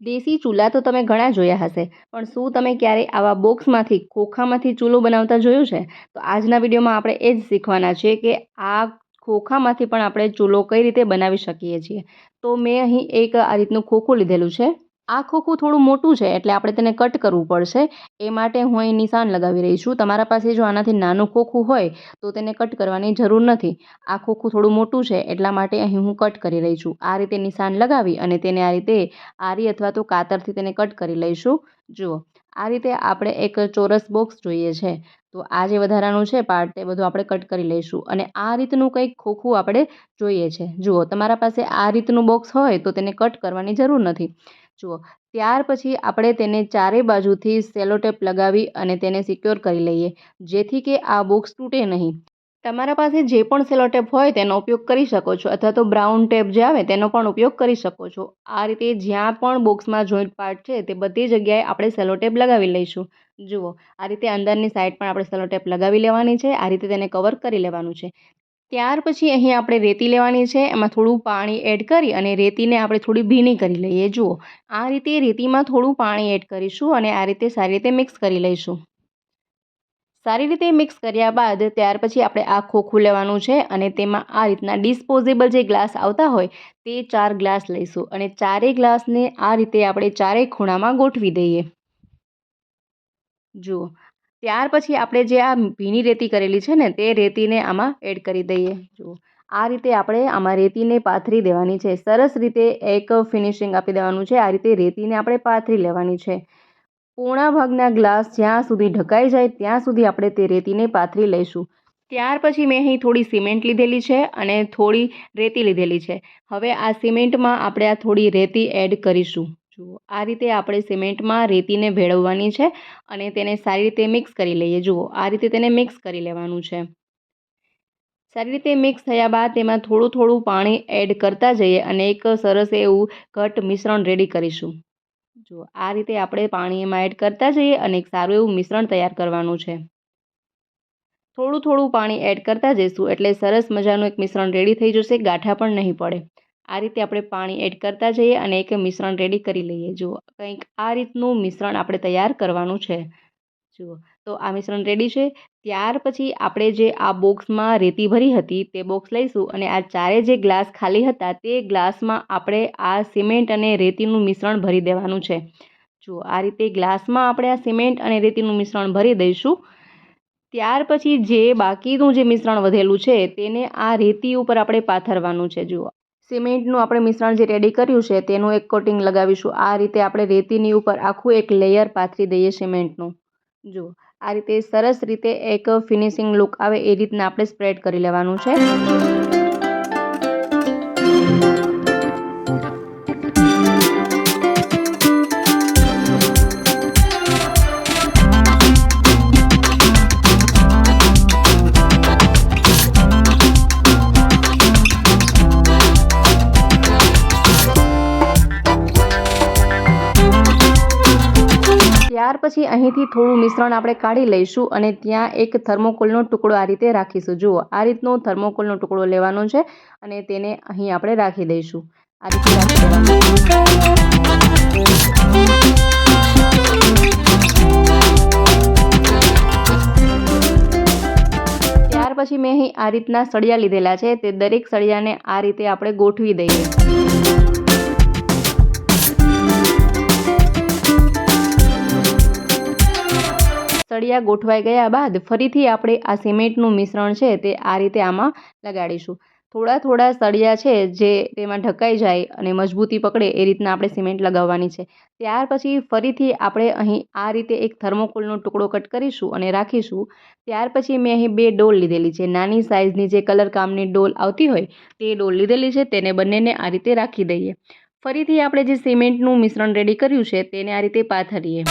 દેશી ચૂલા તો તમે ઘણા જોયા હશે, પણ શું તમે ક્યારેય આવા બોક્સમાંથી, ખોખામાંથી ચૂલો બનાવતા જોયું છે? તો આજના વિડીયોમાં આપણે એ જ શીખવાના છીએ કે આ ખોખામાંથી પણ આપણે ચૂલો કઈ રીતે બનાવી શકીએ છીએ? તો મેં અહીં એક આ રીતનું ખોખું લીધેલું છે. આ ખોખું થોડું મોટું છે, એટલે આપણે તેને કટ કરવું પડશે. એ માટે હું અહીં નિશાન લગાવી રહી છું. તમારા પાસે જો આનાથી નાનું ખોખું હોય, તો તેને કટ કરવાની જરૂર નથી. આ ખોખું થોડું મોટું છે, એટલા માટે અહીં હું કટ કરી રહી છું. આ રીતે નિશાન લગાવી અને તેને આ રીતે આરી અથવા તો કાતરથી તેને કટ કરી લઈશું. જુઓ, આ રીતે આપણે એક ચોરસ બોક્સ જોઈએ છે. તો આ જે વધારાનું છે પાર્ટ એ બધું આપણે કટ કરી લઈશું. અને આ રીતનું કંઈક ખોખું આપણે જોઈએ છે. જુઓ, તમારા પાસે આ રીતનું બોક્સ હોય, તો તેને કટ કરવાની જરૂર નથી. જુઓ, ત્યાર પછી આપણે તેને ચારે બાજુથી સેલોટેપ લગાવી અને તેને સિક્યોર કરી લઈએ, જેથી કે આ બોક્સ તૂટે નહીં. તમારા પાસે જે પણ સેલોટેપ હોય તેનો ઉપયોગ કરી શકો છો, અથવા તો બ્રાઉન ટેપ જે આવે તેનો પણ ઉપયોગ કરી શકો છો. આ રીતે જ્યાં પણ બોક્સમાં જોઈન્ટ પાર્ટ છે, તે બધી જગ્યાએ આપણે સેલોટેપ લગાવી લઈશું. જુઓ, આ રીતે અંદરની સાઈડ પણ આપણે સેલોટેપ લગાવી લેવાની છે, આ રીતે તેને કવર કરી લેવાનું છે. ત્યાર પછી અહીં આપણે રેતી લેવાની છે. એમાં થોડું પાણી એડ કરી અને રેતીને આપણે થોડી ભીની કરી લઈએ. જુઓ, આ રીતે રેતીમાં થોડું પાણી એડ કરીશું અને આ રીતે સારી રીતે મિક્સ કરી લઈશું. સારી રીતે મિક્સ કર્યા બાદ ત્યાર પછી આપણે આ ખોખું લેવાનું છે અને તેમાં આ રીતના ડિસ્પોઝેબલ જે ગ્લાસ આવતા હોય તે ચાર ગ્લાસ લઈશું અને ચારેય ગ્લાસને આ રીતે આપણે ચારેય ખૂણામાં ગોઠવી દઈએ. જુઓ ત્યાર પછી આપણે જે આ ભીની રેતી કરેલી છે ને, તે રેતીને આમાં એડ કરી દઈએ. જુઓ, આ રીતે આપણે આમાં રેતીને પાથરી દેવાની છે. સરસ રીતે એક ફિનિશિંગ આપી દેવાનું છે. આ રીતે રેતીને આપણે પાથરી લેવાની છે. પૂર્ણા ભાગના ગ્લાસ જ્યાં સુધી ઢકાઈ જાય, ત્યાં સુધી આપણે તે રેતીને પાથરી લઈશું. ત્યાર પછી મેં અહીં થોડી સિમેન્ટ લીધેલી છે અને થોડી રેતી લીધેલી છે. હવે આ સિમેન્ટમાં આપણે આ થોડી રેતી એડ કરીશું. જુઓ, આ રીતે આપણે સિમેન્ટમાં રેતીને ભેળવવાની છે અને તેને સારી રીતે મિક્સ કરી લઈએ. જુઓ, આ રીતે તેને મિક્સ કરી લેવાનું છે. સારી રીતે મિક્સ થયા બાદ તેમાં થોડું થોડું પાણી એડ કરતા જઈએ અને એક સરસ એવું ઘટ મિશ્રણ રેડી કરીશું. જુઓ, આ રીતે આપણે પાણી એમાં એડ કરતા જઈએ અને એક સારું એવું મિશ્રણ તૈયાર કરવાનું છે. થોડું થોડું પાણી એડ કરતા જઈશું એટલે સરસ મજાનું એક મિશ્રણ રેડી થઈ જશે, ગાંઠા પણ નહીં પડે. આ રીતે આપણે પાણી એડ કરતા જઈએ અને એક મિશ્રણ રેડી કરી લઈએ. જુઓ, કંઈક આ રીતનું મિશ્રણ આપણે તૈયાર કરવાનું છે. જુઓ, તો આ મિશ્રણ રેડી છે. ત્યાર પછી આપણે જે આ બોક્સમાં રેતી ભરી હતી તે બોક્સ લઈશું અને આ ચારે જે ગ્લાસ ખાલી હતા તે ગ્લાસમાં આપણે આ સિમેન્ટ અને રેતીનું મિશ્રણ ભરી દેવાનું છે. જુઓ, આ રીતે ગ્લાસમાં આપણે આ સિમેન્ટ અને રેતીનું મિશ્રણ ભરી દઈશું. ત્યાર પછી જે બાકીનું જે મિશ્રણ વધેલું છે તેને આ રેતી ઉપર આપણે પાથરવાનું છે. જુઓ સિમેન્ટનું આપણે મિશ્રણ જે રેડી કર્યું છે, તેનું એક કોટિંગ લગાવીશું. આ રીતે આપણે રેતીની ઉપર આખું એક લેયર પાથરી દઈએ સિમેન્ટનું. જુઓ, આ રીતે સરસ રીતે એક ફિનિશિંગ લુક આવે એ રીતના આપણે સ્પ્રેડ કરી લેવાનું છે. ત્યાર પછી અહીંથી થોડું મિશ્રણ આપણે કાઢી લઈશું અને ત્યાં એક થર્મોકોલનો ટુકડો આ રીતે રાખીશું. જુઓ, આ રીતનો થર્મોકોલનો ટુકડો લેવાનો છે અને તેને અહીં આપણે રાખી દઈશું. આ રીતે ત્યાર પછી મેં અહીં આ રીતના સળિયા લીધેલા છે. તે દરેક સળિયાને આ રીતે આપણે ગોઠવી દઈએ. સળિયા ગોઠવાઈ ગયા બાદ ફરીથી આપણે આ સિમેન્ટનું મિશ્રણ છે તે આ રીતે આમાં લગાડીશું. થોડા થોડા સળિયા છે જે તેમાં ઢકાઈ જાય અને મજબૂતી પકડે એ રીતના આપણે સિમેન્ટ લગાવવાની છે. ત્યાર પછી ફરીથી આપણે અહીં આ રીતે એક થર્મોકોલનો ટુકડો કટ કરીશું અને રાખીશું. ત્યાર પછી મેં અહીં બે ડોલ લીધેલી છે. નાની સાઇઝની જે કલર કામની ડોલ આવતી હોય તે ડોલ લીધેલી છે. તેને બંનેને આ રીતે રાખી દઈએ. ફરીથી આપણે જે સિમેન્ટનું મિશ્રણ રેડી કર્યું છે તેને આ રીતે પાથરીએ.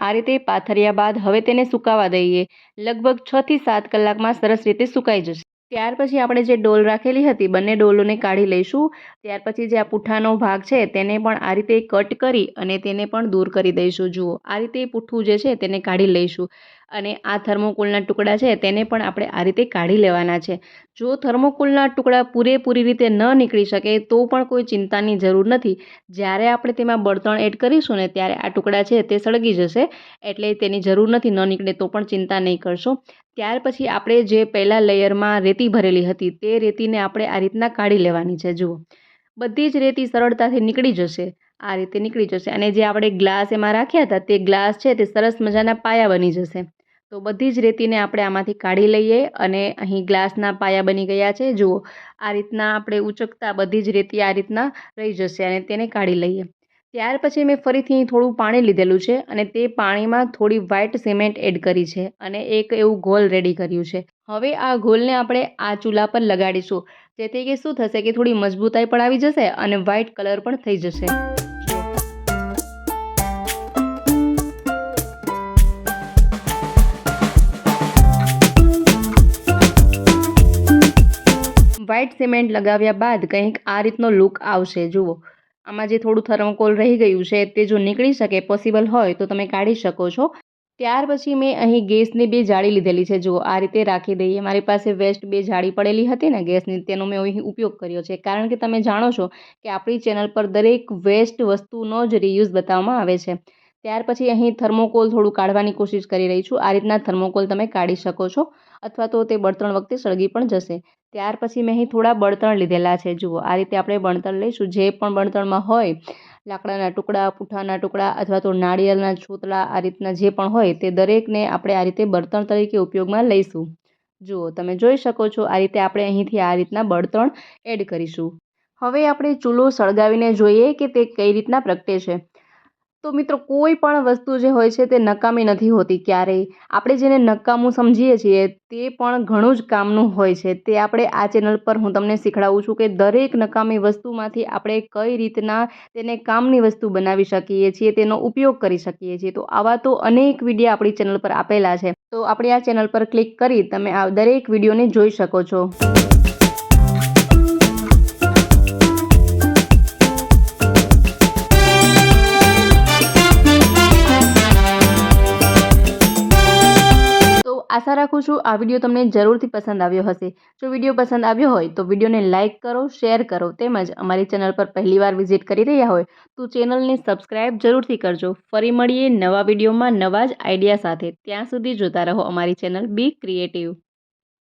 આ રીતે પાથર્યા બાદ હવે તેને સુકાવા દઈએ. લગભગ છથી સાત કલાકમાં સરસ રીતે સુકાઈ જશે. ત્યાર પછી આપણે જે ડોલ રાખેલી હતી, બંને ડોલોને કાઢી લઈશું. ત્યાર પછી જે આ પૂઠાનો ભાગ છે, તેને પણ આ રીતે કટ કરી અને તેને પણ દૂર કરી દઈશું. જુઓ, આ રીતે પૂઠું જે છે, તેને કાઢી લઈશું. અને આ થર્મોકોલના ટુકડા છે તેને પણ આપણે આ રીતે કાઢી લેવાના છે. જો થર્મોકોલના ટુકડા પૂરેપૂરી રીતે ન નીકળી શકે તો પણ કોઈ ચિંતાની જરૂર નથી. જ્યારે આપણે તેમાં બળતણ એડ કરીશું ને ત્યારે આ ટુકડા છે તે સળગી જશે એટલે તેની જરૂર નથી ન નીકળે તો પણ ચિંતા નહીં કરશો. ત્યાર પછી આપણે જે પહેલાં લેયરમાં રેતી ભરેલી હતી તે રેતીને આપણે આ રીતના કાઢી લેવાની છે. જુઓ, બધી જ રેતી સરળતાથી નીકળી જશે. આ રીતે નીકળી જશે અને જે આપણે ગ્લાસ એમાં રાખ્યા હતા તે ગ્લાસ છે તે સરસ મજાના પાયા બની જશે. તો બધી જ રેતીને આપણે આમાંથી કાઢી લઈએ અને અહીં ગ્લાસના પાયા બની ગયા છે. જુઓ, આ રીતના આપણે ઉચકતા બધી જ રેતી આ રીતના રહી જશે અને તેને કાઢી લઈએ. ત્યાર પછી મેં ફરીથી થોડું પાણી લીધેલું છે અને તે પાણીમાં થોડી વ્હાઇટ સિમેન્ટ એડ કરી છે અને એક એવું ઘોલ રેડી કર્યું છે. હવે આ ઘોલને આપણે આ ચૂલા પર લગાડીશું, જેથી કે શું થશે કે થોડી મજબૂતાઈ પણ આવી જશે અને વ્હાઇટ કલર પણ થઈ જશે. વ્હાઇટ સિમેન્ટ લગાવ્યા બાદ કંઈક આ રીતનો લુક આવશે. જુઓ, આમાં જે થોડું થર્મોકોલ રહી ગયું છે તે જો નીકળી શકે પોસિબલ હોય, તો તમે કાઢી શકો છો. ત્યાર પછી મેં અહીં ગેસની બે જાળી લીધેલી છે. જુઓ, આ રીતે રાખી દઈએ. મારી પાસે વેસ્ટ બે જાળી પડેલી હતી ને ગેસની, તેનો મેં અહીં ઉપયોગ કર્યો છે. કારણ કે તમે જાણો છો કે આપણી ચેનલ પર દરેક વેસ્ટ વસ્તુનો જ રિયુઝ બતાવવામાં આવે છે. ત્યાર પછી અહીં થર્મોકોલ થોડું કાઢવાની કોશિશ કરી રહી છું. આ રીતના થર્મોકોલ તમે કાઢી શકો છો અથવા તો તે બળતણ વખતે સળગી પણ જશે. ત્યાર પછી મેં અહીં થોડા બળતણ લીધેલા છે. જુઓ, આ રીતે આપણે બળતણ લઈશું. જે પણ બળતણમાં હોય, લાકડાના ટુકડા, પૂઠાના ટુકડા અથવા તો નાળિયેરના છોતલા, આ રીતના જે પણ હોય તે દરેકને આપણે આ રીતે બળતણ તરીકે ઉપયોગમાં લઈશું. જુઓ, તમે જોઈ શકો છો આ રીતે આપણે અહીંથી આ રીતના બળતણ એડ કરીશું. હવે આપણે ચૂલો સળગાવીને જોઈએ કે તે કઈ રીતના પ્રગટે છે. તો મિત્રો, કોઈ પણ વસ્તુ જે હોય છે તે નકામી નથી હોતી ક્યારેય. આપણે જેને નકામું સમજીએ છીએ, તે પણ ઘણું જ કામનું હોય છે. તે આપણે આ ચેનલ પર હું તમને શીખડાવું છું કે દરેક નકામી વસ્તુમાંથી આપણે કઈ રીતના તેને કામની વસ્તુ બનાવી શકીએ છીએ, તેનો ઉપયોગ કરી શકીએ છીએ. તો આવા તો અનેક વીડિયો આપણી ચેનલ પર આપેલા છે. તો આપણે આ ચેનલ પર ક્લિક કરી તમે આ દરેક વિડીયોને જોઈ શકો છો. આશા રાખું છું આ વીડિયો તમને જરૂરથી પસંદ આવ્યો હશે. જો વીડિયો પસંદ આવ્યો હોય તો વિડીયોને લાઇક કરો, શેર કરો તેમજ અમારી ચેનલ પર પહેલીવાર વિઝિટ કરી રહ્યા હોય તો ચેનલને સબસ્ક્રાઇબ જરૂરથી કરજો. ફરી મળીએ નવા વિડીયોમાં નવા જ આઈડિયા સાથે. ત્યાં સુધી જોતા રહો અમારી ચેનલ બી ક્રિએટિવ.